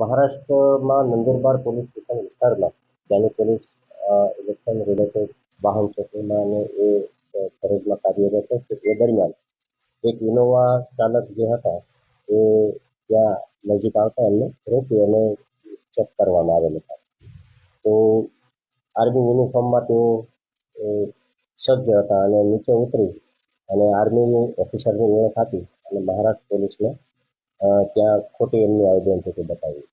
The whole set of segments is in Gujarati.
મહારાષ્ટ્રમાં નંદુરબાર પોલીસ સ્ટેશન વિસ્તારમાં ત્યાંની પોલીસ ઇલેક્શન રિલેટેડ વાહન ચેકિંગમાં અને એ ફરજમાં કાર્યરત છે એ દરમિયાન એક ઇનોવા ચાલક જે હતા એ ત્યાં નજીક આવતા એમને રોકી અને ચેક કરવામાં આવેલ હતા. તો આર્મી યુનિફોર્મમાં તેઓ સજ્જ હતા અને નીચે ઉતરી અને આર્મીની ઓફિસરની ઓળખ આપી અને મહારાષ્ટ્ર પોલીસને ત્યાં ખોટી એમની આઈડેન્ટિટી બતાવી.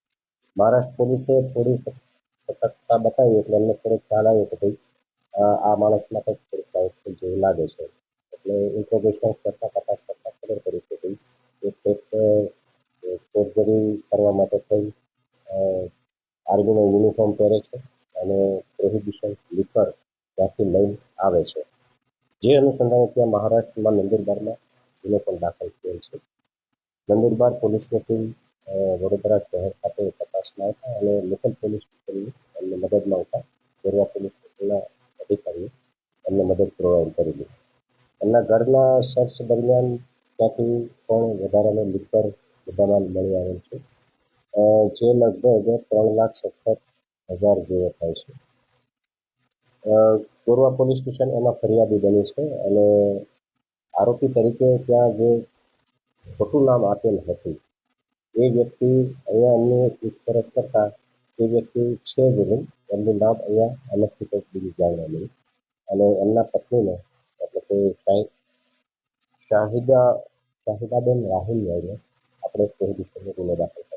મહારાષ્ટ્ર પોલીસે થોડી સતર્કતા બતાવી એટલે એમને થોડોક ખ્યાલ આવ્યો કે ભાઈ આ માણસમાં કંઈક થોડીક ડાઉટફુલ જેવું લાગે છે. એટલે ઇન્ટ્રોગેશન કરતાં તપાસ કરતાં ખબર પડી કે ભાઈ એક એક ફોર્જરી કરવા માટે કંઈ આર્મીનો યુનિફોર્મ પહેરે છે અને પ્રોહિબિશન લીકર ત્યાંથી લઈને આવે છે. જે અનુસંધાને ત્યાં મહારાષ્ટ્રમાં નંદુરબારમાં યુનિફોર્મ દાખલ થયેલ છે. નંદુરબાર પોલીસ ટીમ વડોદરા શહેર ખાતે તપાસમાં હતા અને લોકલ પોલીસ એમને મદદમાં હતા. ગોરવા પોલીસ સ્ટેશનના અધિકારીઓ એમને મદદ પ્રોવાઈડ કરેલી. એમના ઘરના સર્ચ દરમિયાન ત્યાંથી પણ વધારાનો લીકર બધામાં મળી આવેલ છે. જે લગભગ ત્રણ લાખ સત્તર હજાર જેવો થાય છે. ગોરવા પોલીસ સ્ટેશન એમાં ફરિયાદી બની છે અને આરોપી તરીકે ત્યાં જે ખોટું નામ આપેલ હતું. એ વ્યક્તિ અહીંયા એમને પૂછપરછ કરતા એ વ્યક્તિ છે જ નહીં. એમનું નામ અહીંયા અલગથી કંઈક બીજું જાણવા મળ્યું. અને એમના પત્નીને, એટલે કે શાહિદ શાહિદા, શાહિદાબેન રાહુલ આપણે પ્રોહિબિશનનો ગુનો દાખલ